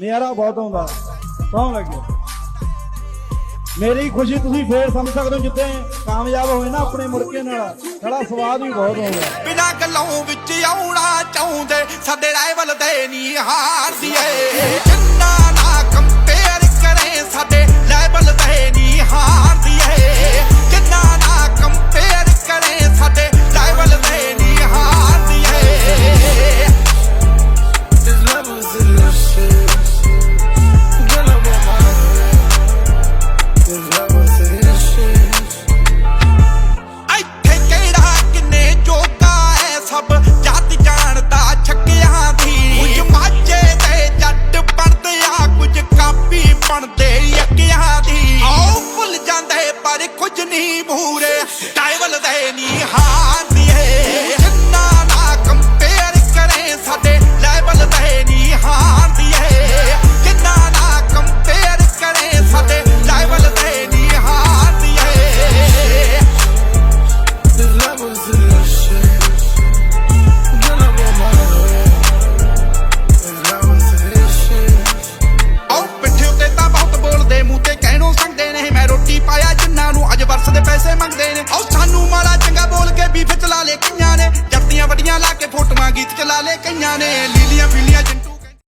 ਨਜ਼ਾਰਾ ਬਹੁਤ ਆਉਂਦਾ। ਸੌਣ ਲੱਗਿਆ ਮੇਰੀ ਖੁਸ਼ੀ ਤੁਸੀਂ ਫੇਰ ਸਮਝ ਸਕਦੇ ਹੋ ਜਿੱਤੇ ਕਾਮਯਾਬ ਹੋਏ ਨਾ ਆਪਣੇ ਮੁਰਕੇ ਨਾਲ। ਸਾਡਾ ਸਵਾਦ ਵੀ ਬਹੁਤ ਆਉਂਦਾ। ਬਿਨਾ ਗੱਲੋਂ ਵਿੱਚ ਆਉਣਾ ਚਾਹੁੰਦੇ, ਸਾਡੇ ਰਾਈਵਲ ਤੇ ਨਹੀਂ ਹਾਰਦੀ ਏ ਪਰ ਕੁਝ ਨਹੀਂ ਬੂਰੇ ਟਾਈਵਲ ਦੇ ਨਹੀਂ ਗੀਤ ਚਲਾ ਲੇ ਕਈਆਂ ਨੇ ਲੀਲੀਆਂ ਪੀਲੀਆਂ ਚਿੰਟੂ